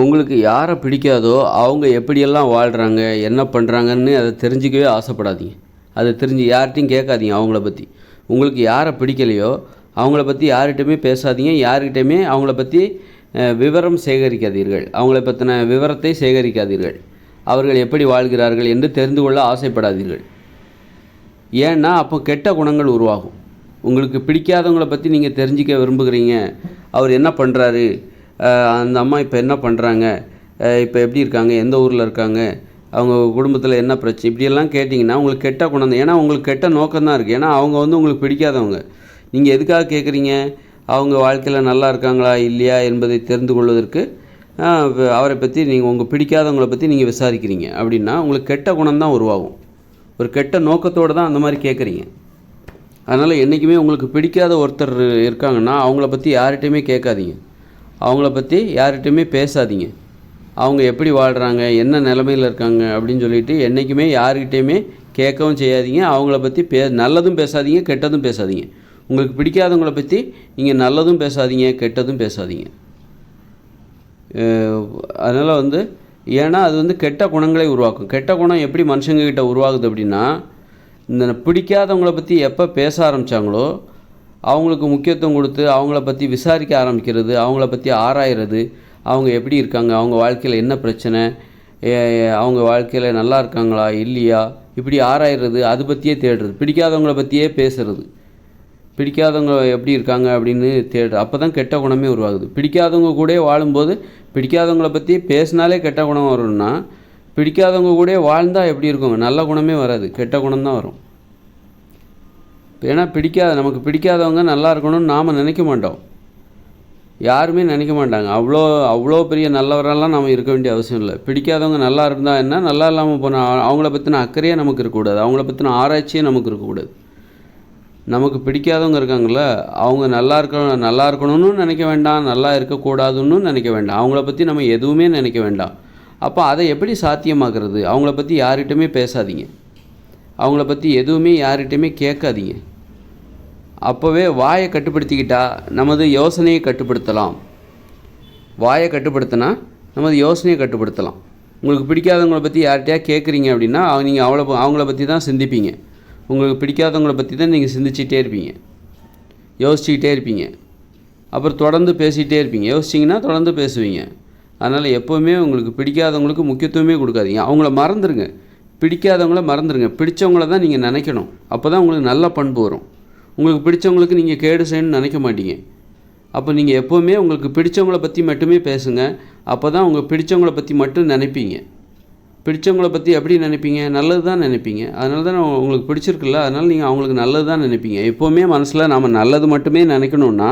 உங்களுக்கு யாரை பிடிக்காதோ அவங்க எப்படியெல்லாம் வாழ்கிறாங்க என்ன பண்ணுறாங்கன்னு அதை தெரிஞ்சிக்கவே ஆசைப்படாதீங்க. அதை தெரிஞ்சு யார்கிட்டையும் கேட்காதீங்க அவங்கள பற்றி உங்களுக்கு யாரை பிடிக்கலையோ அவங்கள பற்றி யார்கிட்டையுமே பேசாதீங்க யார்கிட்டையுமே அவங்கள பற்றி விவரம் சேகரிக்காதீர்கள். அவங்கள பற்றின விவரத்தை சேகரிக்காதீர்கள். அவர்கள் எப்படி வாழ்கிறார்கள் என்று தெரிந்து கொள்ள ஆசைப்படாதீர்கள். ஏன்னா அப்போ கெட்ட குணங்கள் உருவாகும். உங்களுக்கு பிடிக்காதவங்கள பற்றி நீங்கள் தெரிஞ்சிக்க விரும்புகிறீங்க. அவர் என்ன பண்ணுறாரு அந்த அம்மா இப்போ என்ன பண்ணுறாங்க இப்போ எப்படி இருக்காங்க? எந்த ஊரில் இருக்காங்க? அவங்க குடும்பத்தில் என்ன பிரச்சனை இப்படியெல்லாம் கேட்டிங்கன்னா உங்களுக்கு கெட்ட குணம் தான். ஏன்னா உங்களுக்கு கெட்ட நோக்கம் தான் இருக்குது ஏன்னா அவங்க வந்து உங்களுக்கு பிடிக்காதவங்க. நீங்கள் எதுக்காக கேட்குறீங்க அவங்க வாழ்க்கையில் நல்லா இருக்காங்களா? இல்லையா? என்பதை தெரிந்து கொள்வதற்கு அவரை பற்றி நீங்கள் உங்கள் பிடிக்காதவங்களை பற்றி நீங்கள் விசாரிக்கிறீங்க. அப்படின்னா உங்களுக்கு கெட்ட குணம் தான் உருவாகும். ஒரு கெட்ட நோக்கத்தோடு தான் அந்த மாதிரி கேட்குறீங்க அதனால் என்றைக்குமே உங்களுக்கு பிடிக்காத ஒருத்தர் இருக்காங்கன்னா அவங்கள பற்றி யார்கிட்டையுமே கேட்காதீங்க. அவங்கள பற்றி யார்கிட்டையுமே பேசாதீங்க. அவங்க எப்படி வாழ்கிறாங்க என்ன நிலமையில் இருக்காங்க அப்படின்னு சொல்லிட்டு என்றைக்குமே யார்கிட்டையுமே கேட்கவும் செய்யாதீங்க. அவங்கள பற்றி பே நல்லதும் பேசாதீங்க கெட்டதும் பேசாதீங்க. உங்களுக்கு பிடிக்காதவங்கள பற்றி நீங்கள் நல்லதும் பேசாதீங்க கெட்டதும் பேசாதீங்க. அதனால் வந்து ஏன்னா அது வந்து கெட்ட குணங்களை உருவாக்கும். கெட்ட குணம் எப்படி மனுஷங்கக்கிட்ட உருவாகுது அப்படின்னா இந்த பிடிக்காதவங்கள பற்றி எப்போ பேச ஆரம்பித்தாங்களோ அவங்களுக்கு முக்கியத்துவம் கொடுத்து அவங்கள பற்றி விசாரிக்க ஆரம்பிக்கிறது அவங்கள பற்றி ஆராயிறது அவங்க எப்படி இருக்காங்க அவங்க வாழ்க்கையில் என்ன பிரச்சனை ஏ- அவங்க வாழ்க்கையில் நல்லா இருக்காங்களா இல்லையா இப்படி ஆராயிறது அது பற்றியே தேடுறது பிடிக்காதவங்கள பற்றியே பேசுறது. பிடிக்காதவங்க எப்படி இருக்காங்க அப்படின்னு தேடு அப்போ தான் கெட்ட குணமே உருவாகுது. பிடிக்காதவங்க கூட வாழும்போது பிடிக்காதவங்கள பற்றி பேசினாலே கெட்ட குணம் வரும்னா பிடிக்காதவங்க கூட வாழ்ந்தால் எப்படி இருக்கும்? நல்ல குணமே வராது கெட்ட குணம் தான் வரும். ஏன்னா பிடிக்காத நமக்கு பிடிக்காதவங்க நல்லா இருக்கணும்னு நாம் நினைக்க மாட்டோம். யாருமே நினைக்க மாட்டாங்க. அவ்வளோ அவ்வளோ பெரிய நல்லவரெல்லாம் நம்ம இருக்க வேண்டிய அவசியம் இல்லை. பிடிக்காதவங்க நல்லா இருந்தால் என்ன? நல்லா இல்லாமல் போனால் அவங்கள பற்றின அக்கறையே நமக்கு இருக்கக்கூடாது. அவங்கள பற்றின ஆராய்ச்சியே நமக்கு இருக்கக்கூடாது. நமக்கு பிடிக்காதவங்க இருக்காங்கள்ல அவங்க நல்லா இருக்க நல்லா இருக்கணும்னு நினைக்க வேண்டாம் நல்லா இருக்கக்கூடாதுன்னு நினைக்க வேண்டாம். அவங்கள பற்றி நம்ம எதுவுமே நினைக்க வேண்டாம். அப்போ அதை எப்படி சாத்தியமாக்குறது? அவங்கள பற்றி யார்கிட்டையுமே பேசாதீங்க. அவங்கள பற்றி எதுவுமே யார்கிட்டையுமே கேட்காதீங்க. அப்போவே வாயை கட்டுப்படுத்திக்கிட்டால் நமது யோசனையை கட்டுப்படுத்தலாம். வாயை கட்டுப்படுத்தினா நமது யோசனையை கட்டுப்படுத்தலாம். உங்களுக்கு பிடிக்காதவங்கள பற்றி யார்கிட்டயா கேட்குறீங்க அப்படின்னா நீங்கள் அவளை அவங்கள பற்றி தான் சிந்திப்பீங்க. உங்களுக்கு பிடிக்காதவங்கள பற்றி தான் நீங்கள் சிந்திச்சிட்டே இருப்பீங்க. யோசிச்சுக்கிட்டே இருப்பீங்க. அப்புறம் தொடர்ந்து பேசிகிட்டே இருப்பீங்க. யோசிச்சிங்கன்னா தொடர்ந்து பேசுவீங்க. அதனால் எப்போவுமே உங்களுக்கு பிடிக்காதவங்களுக்கு முக்கியத்துவமே கொடுக்காதீங்க. அவங்கள மறந்துடுங்க பிடிக்காதவங்கள மறந்துடுங்க பிடிச்சவங்கள தான் நீங்கள் நினைக்கணும். அப்போ தான் உங்களுக்கு நல்ல பண்பு வரும். உங்களுக்கு பிடிச்சவங்களுக்கு நீங்கள் கேடு செய்யணும்னு நினைக்க மாட்டீங்க. அப்போ நீங்கள் எப்போவுமே உங்களுக்கு பிடிச்சவங்கள பற்றி மட்டுமே பேசுங்க. அப்போ தான் உங்கள் பிடிச்சவங்கள பற்றி மட்டும் நினைப்பீங்க. பிடிச்சவங்கள பற்றி எப்படி நினைப்பீங்க? நல்லது தான் நினைப்பீங்க. அதனால தான் உங்களுக்கு பிடிச்சிருக்குல்ல? அதனால் நீங்கள் அவங்களுக்கு நல்லது தான் நினைப்பீங்க. எப்போவுமே மனசில் நாம் நல்லது மட்டுமே நினைக்கணுன்னா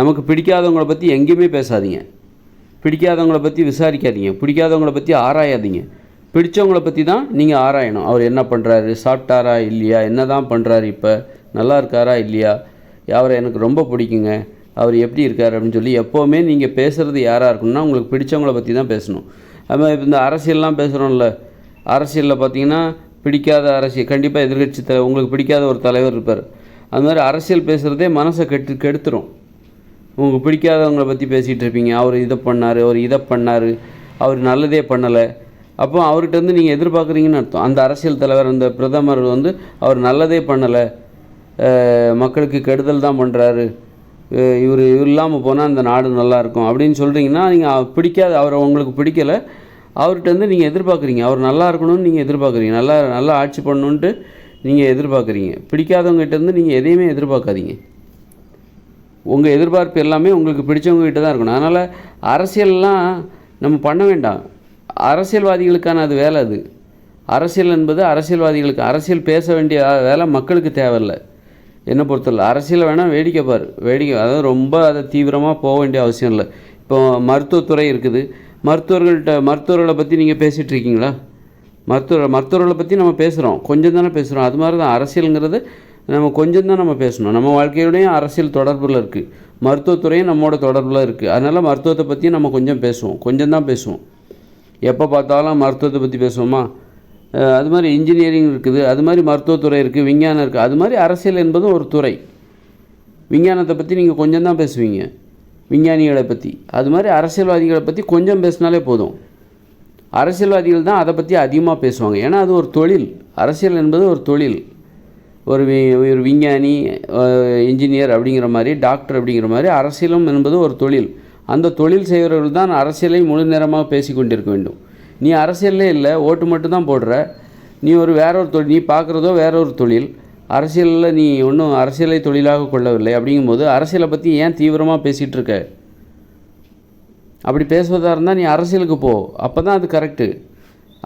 நமக்கு பிடிக்காதவங்கள பற்றி எங்கேயுமே பேசாதீங்க. பிடிக்காதவங்கள பற்றி விசாரிக்காதீங்க. பிடிக்காதவங்கள பற்றி ஆராயாதீங்க. பிடிச்சவங்கள பற்றி தான் நீங்கள் ஆராயணும். அவர் என்ன பண்ணுறாரு சாப்பிட்டாரா? இல்லையா? என்ன தான் பண்ணுறாரு இப்போ? நல்லா இருக்காரா இல்லையா? அவரை எனக்கு ரொம்ப பிடிக்குங்க. அவர் எப்படி இருக்கார் அப்படின்னு சொல்லி எப்போவுமே நீங்கள் பேசுகிறது யாராக இருக்கணும்னா உங்களுக்கு பிடிச்சவங்கள பற்றி தான் பேசணும். அதுமாதிரி இப்போ இந்த அரசியல்லாம் பேசுகிறோம்ல அரசியலில் பார்த்தீங்கன்னா பிடிக்காத அரசியல் கண்டிப்பாக எதிர்கட்சி த உங்களுக்கு பிடிக்காத ஒரு தலைவர் இருப்பார். அது மாதிரி அரசியல் பேசுகிறதே மனசை கெட்டு கெடுத்துரும். உங்களுக்கு பிடிக்காதவங்களை பற்றி பேசிகிட்டு இருப்பீங்க. அவர் இதை பண்ணார் அவர் இதை பண்ணார் அவர் நல்லதே பண்ணலை. அப்போ அவர்கிட்ட வந்து நீங்கள் எதிர்பார்க்குறீங்கன்னு அர்த்தம். அந்த அரசியல் தலைவர் அந்த பிரதமர் வந்து அவர் நல்லதே பண்ணலை. மக்களுக்கு கெடுதல் தான் பண்ணுறாரு இவர் இவர் இல்லாமல் போனால் அந்த நாடு நல்லாயிருக்கும் அப்படின்னு சொல்கிறீங்கன்னா நீங்கள் பிடிக்காத அவரை உங்களுக்கு பிடிக்கலை. அவர்கிட்ட வந்து நீங்கள் எதிர்பார்க்குறீங்க. அவர் நல்லா இருக்கணும்னு நீங்கள் எதிர்பார்க்குறீங்க. நல்லா நல்லா ஆட்சி பண்ணணுன்ட்டு நீங்கள் எதிர்பார்க்குறீங்க. பிடிக்காதவங்ககிட்ட இருந்து நீங்கள் எதையுமே எதிர்பார்க்காதீங்க. உங்கள் எதிர்பார்ப்பு எல்லாமே உங்களுக்கு பிடிச்சவங்ககிட்ட தான் இருக்கணும். அதனால் அரசியல்லாம் நம்ம பண்ண வேண்டாம். அரசியல்வாதிகளுக்கான அது வேலை அது. அரசியல் என்பது அரசியல்வாதிகளுக்கு அரசியல் பேச வேண்டிய வேலை மக்களுக்கு தேவையில்லை. என்னை பொறுத்தவரை அரசியல் வேணால் வேடிக்கை பார். வேடிக்கை அதாவது ரொம்ப அதை தீவிரமாக போக வேண்டிய அவசியம் இல்லை. இப்போ மருத்துவத்துறை இருக்குது. மருத்துவர்கள்ட்ட மருத்துவர்களை பற்றி நீங்கள் பேசிகிட்டு இருக்கீங்களா? மருத்துவர் மருத்துவர்களை பற்றி நம்ம பேசுகிறோம் கொஞ்சம் தானே பேசுகிறோம் அது மாதிரி தான் அரசியலுங்கிறது நம்ம கொஞ்சம் தான் நம்ம பேசணும். நம்ம வாழ்க்கையோடையும் அரசியல் தொடர்பில் இருக்குது மருத்துவத்துறையும் நம்மளோட தொடர்பில் இருக்குது அதனால் மருத்துவத்தை பற்றியும் நம்ம கொஞ்சம் பேசுவோம். கொஞ்சம் தான் பேசுவோம். எப்போ பார்த்தாலும் மருத்துவத்தை பற்றி பேசுவோமா? அது மாதிரி இன்ஜினியரிங் இருக்குது அது மாதிரி மருத்துவத்துறை இருக்குது விஞ்ஞானம் இருக்குது அது மாதிரி அரசியல் என்பதும் ஒரு துறை. விஞ்ஞானத்தை பற்றி நீங்கள் கொஞ்சம் தான் பேசுவீங்க. விஞ்ஞானிகளை பற்றி அது மாதிரி அரசியல்வாதிகளை பற்றி கொஞ்சம் பேசினாலே போதும். அரசியல்வாதிகள் தான் அதை பற்றி அதிகமாக பேசுவாங்க. ஏன்னா அது ஒரு தொழில். அரசியல் என்பது ஒரு தொழில். ஒரு வி ஒரு விஞ்ஞானி இன்ஜினியர் அப்படிங்கிற மாதிரி டாக்டர் அப்படிங்கிற மாதிரி அரசியலும் என்பது ஒரு தொழில். அந்த தொழில் செய்கிறவர்கள் தான் அரசியலை முழு நேரமாக பேசி கொண்டிருக்க வேண்டும். நீ அரசியல்லே இல்லை ஓட்டு மட்டும் தான் போடுற. நீ ஒரு வேற ஒரு தொழில் நீ பார்க்குறதோ வேற ஒரு தொழில். அரசியலில் நீ ஒன்றும் அரசியலை தொழிலாக கொள்ளவில்லை. அப்படிங்கும்போது அரசியலை பற்றி ஏன் தீவிரமாக பேசிகிட்டு இருக்க? அப்படி பேசுவதாக இருந்தால் நீ அரசியலுக்கு போ. அப்போ தான் அது கரெக்டு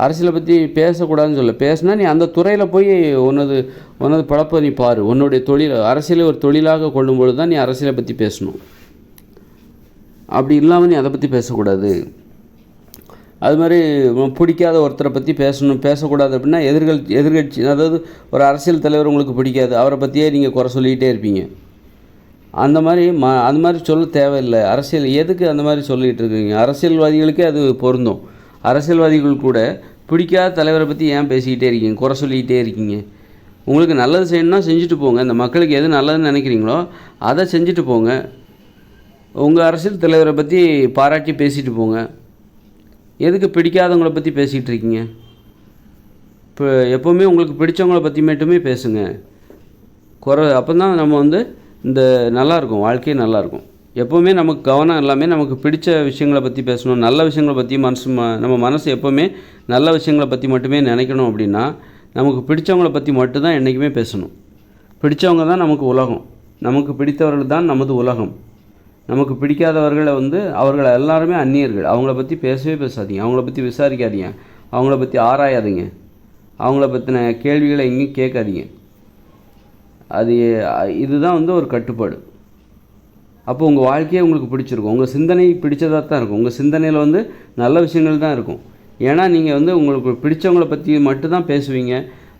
அரசியலை பற்றி பேசக்கூடாதுன்னு சொல்ல. பேசுனா நீ அந்த துறையில் போய் உன்னது உன்னது பழப்பை நீ பாரு. உன்னுடைய தொழில் அரசியலை ஒரு தொழிலாக கொள்ளும்பொழுது தான் நீ அரசியலை பற்றி பேசணும். அப்படி இல்லாமல் நீ அதை பற்றி பேசக்கூடாது. அது மாதிரி பிடிக்காத ஒருத்தரை பற்றி பேசணும் பேசக்கூடாது அப்படின்னா எதிர்கள் எதிர்கட்சி அதாவது ஒரு அரசியல் தலைவர் உங்களுக்கு பிடிக்காது அவரை பற்றியே நீங்கள் குறை சொல்லிக்கிட்டே இருப்பீங்க. அந்த மாதிரி ம அந்த மாதிரி சொல்ல தேவையில்லை. அரசியல் எதுக்கு அந்த மாதிரி சொல்லிகிட்டு இருக்கீங்க? அரசியல்வாதிகளுக்கே அது பொருந்தும். அரசியல்வாதிகள் கூட பிடிக்காத தலைவரை பற்றி ஏன் பேசிக்கிட்டே இருக்கீங்க? குறை சொல்லிக்கிட்டே இருக்கீங்க. உங்களுக்கு நல்லது செய்யணும்னா செஞ்சுட்டு போங்க. இந்த மக்களுக்கு எது நல்லதுன்னு நினைக்கிறீங்களோ அதை செஞ்சுட்டு போங்க. உங்கள் அரசியல் தலைவரை பற்றி பாராட்டி பேசிட்டு போங்க. எதுக்கு பிடிக்காதவங்கள பற்றி பேசிகிட்டு இருக்கீங்க இப்போ எப்போவுமே உங்களுக்கு பிடிச்சவங்கள பற்றி மட்டுமே பேசுங்க. குறை அப்போ தான் நம்ம வந்து இந்த நல்லாயிருக்கும் வாழ்க்கையே நல்லாயிருக்கும். எப்போவுமே நமக்கு கவனம் எல்லாமே நமக்கு பிடிச்ச விஷயங்களை பற்றி பேசணும் நல்ல விஷயங்களை பற்றி மனசு ம நம்ம மனசு எப்போவுமே நல்ல விஷயங்களை பற்றி மட்டுமே நினைக்கணும் அப்படின்னா நமக்கு பிடிச்சவங்கள பற்றி மட்டும்தான் என்றைக்குமே பேசணும். பிடிச்சவங்க தான் நமக்கு உலகம். நமக்கு பிடித்தவர்கள் தான் நமது உலகம். நமக்கு பிடிக்காதவர்களை வந்து அவர்களை எல்லாருமே அந்நியர்கள். அவங்கள பற்றி பேசவே பேசாதீங்க. அவங்கள பற்றி விசாரிக்காதீங்க. அவங்கள பற்றி ஆராயாதீங்க. அவங்கள பற்றின கேள்விகளை எங்கேயும் கேட்காதீங்க. அது இதுதான் வந்து ஒரு கட்டுப்பாடு. அப்போ உங்கள் வாழ்க்கையே உங்களுக்கு பிடிச்சிருக்கும். உங்கள் சிந்தனை பிடிச்சதாக தான் இருக்கும். உங்கள் சிந்தனையில் வந்து நல்ல விஷயங்கள் தான் இருக்கும். ஏன்னா நீங்கள் வந்து உங்களுக்கு பிடிச்சவங்களை பற்றி மட்டும்தான் பேசுவீங்க.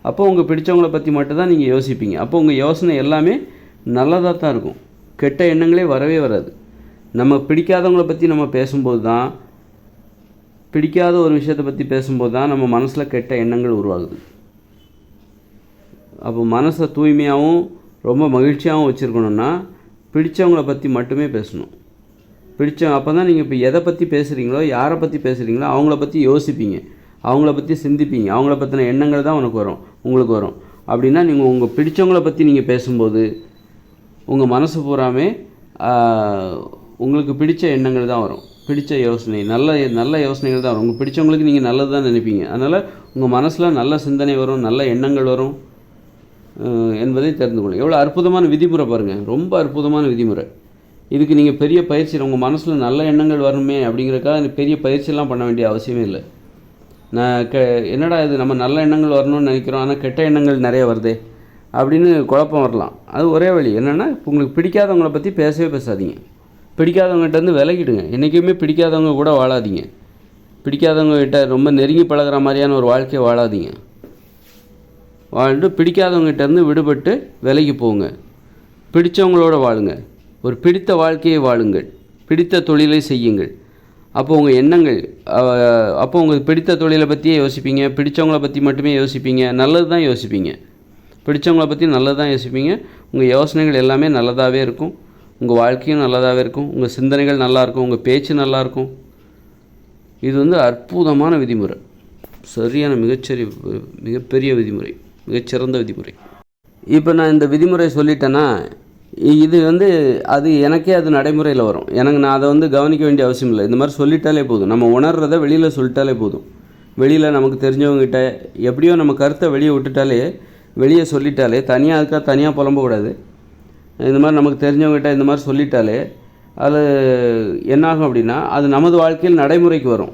அப்போ உங்கள் பிடிச்சவங்களை பற்றி மட்டும்தான் நீங்கள் யோசிப்பீங்க. அப்போ உங்கள் யோசனை எல்லாமே நல்லதாக தான் இருக்கும். கெட்ட எண்ணங்களே வரவே வராது. நம்ம பிடிக்காதவங்கள பற்றி நம்ம பேசும்போது தான் பிடிக்காத ஒரு விஷயத்தை பற்றி பேசும்போது தான் நம்ம மனசில் கெட்ட எண்ணங்கள் உருவாகுது. அப்போ மனசை தூய்மையாகவும் ரொம்ப மகிழ்ச்சியாகவும் வச்சுருக்கணுன்னா பிடித்தவங்கள பற்றி மட்டுமே பேசணும். பிடிச்ச அப்போ தான் நீங்கள் இப்போ எதை பற்றி பேசுகிறீங்களோ யாரை பற்றி பேசுகிறீங்களோ அவங்கள பற்றி யோசிப்பீங்க. அவங்கள பற்றி சிந்திப்பீங்க. அவங்கள பற்றின எண்ணங்கள் தான் உனக்கு வரும் உங்களுக்கு வரும். அப்படின்னா நீங்கள் உங்கள் பிடிச்சவங்கள பற்றி நீங்கள் பேசும்போது உங்கள் மனசு பூராமே உங்களுக்கு பிடிச்ச எண்ணங்கள் தான் வரும். பிடிச்ச யோசனை நல்ல நல்ல யோசனைகள் தான் வரும். உங்களுக்கு பிடிச்சவங்களுக்கு நீங்கள் நல்லது தான் நினைப்பீங்க. அதனால் உங்கள் மனசில் நல்ல சிந்தனை வரும் நல்ல எண்ணங்கள் வரும் என்பதை தெரிந்து கொள்ளும் எவ்வளோ அற்புதமான விதிமுறை பாருங்கள் ரொம்ப அற்புதமான விதிமுறை. இதுக்கு நீங்கள் பெரிய பயிற்சி உங்கள் மனசில் நல்ல எண்ணங்கள் வரணுமே அப்படிங்கிறக்காக பெரிய பயிற்சியெல்லாம் பண்ண வேண்டிய அவசியமே இல்லை. நான் கெ என்னடா இது நம்ம நல்ல எண்ணங்கள் வரணும்னு நினைக்கிறோம். ஆனால் கெட்ட எண்ணங்கள் நிறைய வருதே அப்படின்னு குழப்பம் வரலாம். அது ஒரே வழி. என்னென்னா உங்களுக்கு பிடிக்காதவங்கள பற்றி பேசவே பேசாதீங்க. பிடிக்காதவங்ககிட்டருந்து விலகிடுங்க. என்றைக்குமே பிடிக்காதவங்க கூட வாழாதீங்க. பிடிக்காதவங்ககிட்ட ரொம்ப நெருங்கி பழகிற மாதிரியான ஒரு வாழ்க்கையை வாழாதீங்க. வாழ்ந்து பிடிக்காதவங்ககிட்டருந்து விடுபட்டு விலகி போங்க. பிடித்தவங்களோட வாழுங்க. ஒரு பிடித்த வாழ்க்கையை வாழுங்கள். பிடித்த தொழிலை செய்யுங்கள். அப்போ உங்கள் எண்ணங்கள் அப்போ உங்களுக்கு பிடித்த தொழிலை பற்றியே யோசிப்பீங்க. பிடித்தவங்கள பற்றி மட்டுமே யோசிப்பீங்க. நல்லது தான் யோசிப்பீங்க. பிடித்தவங்கள பற்றி நல்லது தான் யோசிப்பீங்க. உங்கள் யோசனைகள் எல்லாமே நல்லதாகவே இருக்கும். உங்கள் வாழ்க்கையும் நல்லதாகவே இருக்கும். உங்கள் சிந்தனைகள் நல்லாயிருக்கும் உங்கள் பேச்சு நல்லாயிருக்கும் இது வந்து அற்புதமான விதிமுறை. சரியான மிகச்சரி மிகப்பெரிய விதிமுறை. மிகச்சிறந்த விதிமுறை. இப்போ நான் இந்த விதிமுறை சொல்லிட்டேன்னா இது வந்து அது எனக்கே அது நடைமுறையில் வரும். எனக்கு நான் அதை வந்து கவனிக்க வேண்டிய அவசியம் இல்லை. இந்த மாதிரி சொல்லிட்டாலே போதும். நம்ம உணர்றதை வெளியில் சொல்லிட்டாலே போதும். வெளியில் நமக்கு தெரிஞ்சவங்ககிட்ட எப்படியோ நம்ம கருத்தை வெளியே விட்டுட்டாலே வெளியே சொல்லிட்டாலே தனியாக அதுக்காக தனியாக புலம்பக்கூடாது. இந்த மாதிரி நமக்கு தெரிஞ்சவங்ககிட்ட இந்த மாதிரி சொல்லிட்டாலே அது என்னாகும் அப்படின்னா அது நமது வாழ்க்கையில் நடைமுறைக்கு வரும்.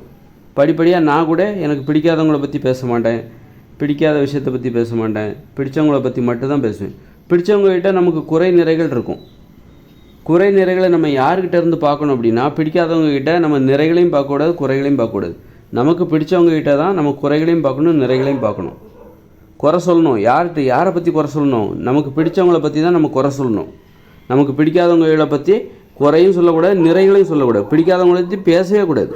படிப்படியாக நான் கூட எனக்கு பிடிக்காதவங்கள பற்றி பேச மாட்டேன். பிடிக்காத விஷயத்தை பற்றி பேச மாட்டேன். பிடிச்சவங்கள பற்றி மட்டும்தான் பேசுவேன். பிடிச்சவங்ககிட்ட நமக்கு குறை நிறைகள் இருக்கும். குறை நிறைகளை நம்ம யார்கிட்ட இருந்து பார்க்கணும் அப்படின்னா பிடிக்காதவங்ககிட்ட நம்ம நிறைகளையும் பார்க்கக்கூடாது குறைகளையும் பார்க்கக்கூடாது. நமக்கு பிடிச்சவங்ககிட்ட தான் நம்ம குறைகளையும் பார்க்கணும் நிறைகளையும் பார்க்கணும். குறை சொல்லணும். யார்கிட்ட யாரை பற்றி குறை சொல்லணும்? நமக்கு பிடிச்சவங்கள பற்றி தான் நம்ம குறை சொல்லணும். நமக்கு பிடிக்காதவங்களை பற்றி குறையும் சொல்லக்கூடாது நிறைகளையும் சொல்லக்கூடாது. பிடிக்காதவங்கள பற்றி பேசவே கூடாது.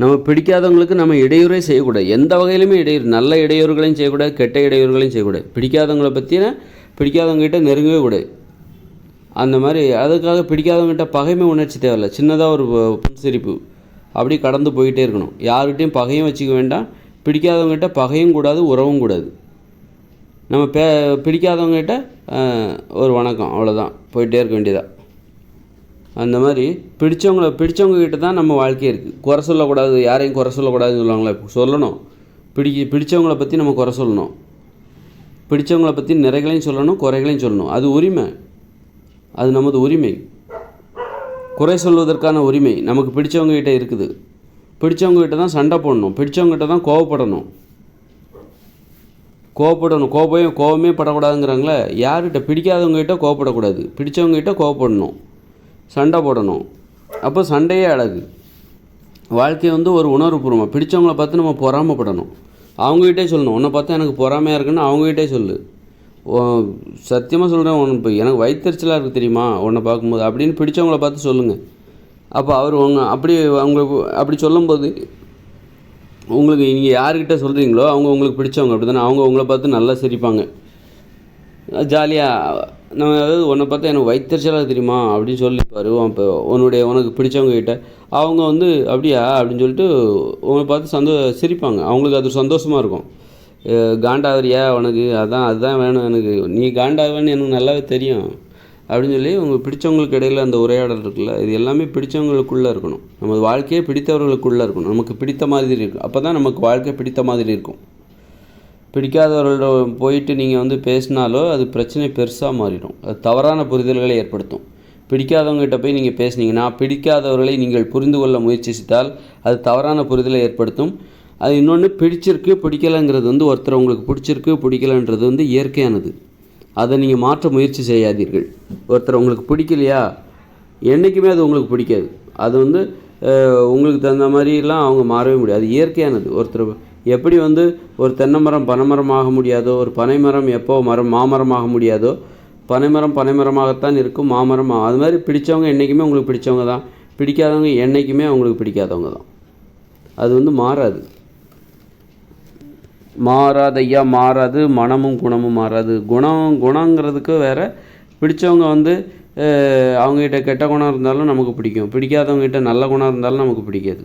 நம்ம பிடிக்காதவங்களுக்கு நம்ம இடையூறே செய்யக்கூடாது. எந்த வகையிலுமே இடையூறு நல்ல இடையூறுகளையும் செய்யக்கூடாது கெட்ட இடையூறுகளையும் செய்யக்கூடாது. பிடிக்காதவங்களை பற்றின பிடிக்காதவங்ககிட்ட நெருங்கவே கூடாது. அந்த மாதிரி அதுக்காக பிடிக்காதவங்ககிட்ட பகைமை உணர்ச்சி தேவையில்ல. சின்னதாக ஒரு புன்சிரிப்பு. அப்படி கடந்து போயிட்டே இருக்கணும். யார்கிட்டையும் பகையும் வச்சுக்க வேண்டாம். பிடிக்காதவங்ககிட்ட பகையும் கூடாது உறவும் கூடாது. நம்ம பே பிடிக்காதவங்ககிட்ட ஒரு வணக்கம் அவ்வளோதான் போயிட்டே இருக்க வேண்டியதாக அந்த மாதிரி பிடிச்சவங்கள பிடிச்சவங்ககிட்ட தான் நம்ம வாழ்க்கை இருக்குது குறை சொல்லக்கூடாது யாரையும் குறை சொல்லக்கூடாதுன்னு சொல்லுவாங்களே சொல்லணும். பிடி பிடிச்சவங்கள பற்றி நம்ம குறை சொல்லணும். பிடிச்சவங்கள பற்றி நிறைகளையும் சொல்லணும் குறைகளையும் சொல்லணும். அது உரிமை. அது நமது உரிமை. குறை சொல்வதற்கான உரிமை நமக்கு பிடிச்சவங்ககிட்ட இருக்குது. பிடிச்சவங்ககிட்ட தான் சண்டை போடணும். பிடிச்சவங்ககிட்ட தான் கோவப்படணும். கோவப்படணும். கோபம் கோவமே படக்கூடாதுங்கிறாங்களே யார்கிட்ட? பிடிக்காதவங்ககிட்ட கோவப்படக்கூடாது. பிடிச்சவங்ககிட்ட கோவப்படணும். சண்டை போடணும். அப்போ சண்டையே அழகு வாழ்க்கை வந்து ஒரு உணர்வுபூர்வமாக பிடிச்சவங்கள பார்த்து நம்ம பொறாமப்படணும். அவங்ககிட்டே சொல்லணும். உன்னை பார்த்தா எனக்கு பொறாமையாக இருக்குன்னு அவங்ககிட்டே சொல்லு. சத்தியமாக சொல்கிறேன் உன் இப்போ எனக்கு வயிற்றுச்சலாக இருக்குது தெரியுமா? உன்னை பார்க்கும்போது. அப்படின்னு பிடிச்சவங்கள பார்த்து சொல்லுங்கள் அப்போ அவர் உங்க அப்படி அவங்களுக்கு அப்படி சொல்லும்போது உங்களுக்கு நீங்கள் யார்கிட்ட சொல்கிறீங்களோ அவங்க உங்களுக்கு பிடிச்சவங்க அப்படி தானே அவங்க உங்களை பார்த்து நல்லா சிரிப்பாங்க. ஜாலியாக நம்ம அதாவது உன்னை பார்த்தா எனக்கு வைத்தறிச்சலாக தெரியுமா? அப்படின்னு சொல்லிப்பார் இப்போ உன்னுடைய உனக்கு பிடிச்சவங்க கிட்ட. அவங்க வந்து அப்படியா? அப்படின்னு சொல்லிட்டு உங்களை பார்த்து சந்தோ சிரிப்பாங்க. அவங்களுக்கு அது சந்தோஷமாக இருக்கும். அஹ் காண்டாவரியா உனக்கு? அதான் அதுதான் வேணும் எனக்கு. நீ காண்டாவேன்னு எனக்கு நல்லாவே தெரியும். அப்படின்னு சொல்லி உங்களுக்கு பிடிச்சவங்களுக்கு இடையில் அந்த உரையாடல் இருக்குல்ல இது எல்லாமே பிடிச்சவங்களுக்குள்ளே இருக்கணும். நமது வாழ்க்கையே பிடித்தவர்களுக்குள்ளே இருக்கணும். நமக்கு பிடித்த மாதிரி இருக்கும் அப்போ தான் நமக்கு வாழ்க்கை பிடித்த மாதிரி இருக்கும். பிடிக்காதவர்களோட போயிட்டு நீங்கள் வந்து பேசினாலோ அது பிரச்சனை பெருசாக மாறிடும். அது தவறான புரிதல்களை ஏற்படுத்தும். பிடிக்காதவங்ககிட்ட போய் நீங்கள் பேசுனீங்கன்னா பிடிக்காதவர்களை நீங்கள் புரிந்து கொள்ள முயற்சித்தால் அது தவறான புரிதலை ஏற்படுத்தும். அது இன்னொன்று பிடிச்சிருக்கு பிடிக்கலைங்கிறது வந்து ஒருத்தர் உங்களுக்கு பிடிச்சிருக்கு பிடிக்கலைன்றது வந்து இயற்கையானது. அதை நீங்கள் மாற்ற முயற்சி செய்யாதீர்கள். ஒருத்தர் உங்களுக்கு பிடிக்கலையா? என்றைக்குமே அது உங்களுக்கு பிடிக்காது. அது வந்து உங்களுக்கு தகுந்த மாதிரிலாம் அவங்க மாறவே முடியாது. அது இயற்கையானது. ஒருத்தர் எப்படி வந்து ஒரு தென்னை மரம் பனைமரம் ஆக முடியாதோ ஒரு பனைமரம் எப்போ மரம் மாமரம் ஆக முடியாதோ பனைமரம் பனைமரமாகத்தான் இருக்கும் மாமரம் அது மாதிரி பிடித்தவங்க என்றைக்குமே உங்களுக்கு பிடிச்சவங்க தான். பிடிக்காதவங்க என்றைக்குமே அவங்களுக்கு பிடிக்காதவங்க தான். அது வந்து மாறாது. மாறாது ஐயா மாறாது மனமும் குணமும் மாறாது. குணம் குணங்கிறதுக்கு வேறு பிடிச்சவங்க வந்து அவங்ககிட்ட கெட்ட குணம் இருந்தாலும் நமக்கு பிடிக்கும். பிடிக்காதவங்ககிட்ட நல்ல குணம் இருந்தாலும் நமக்கு பிடிக்காது.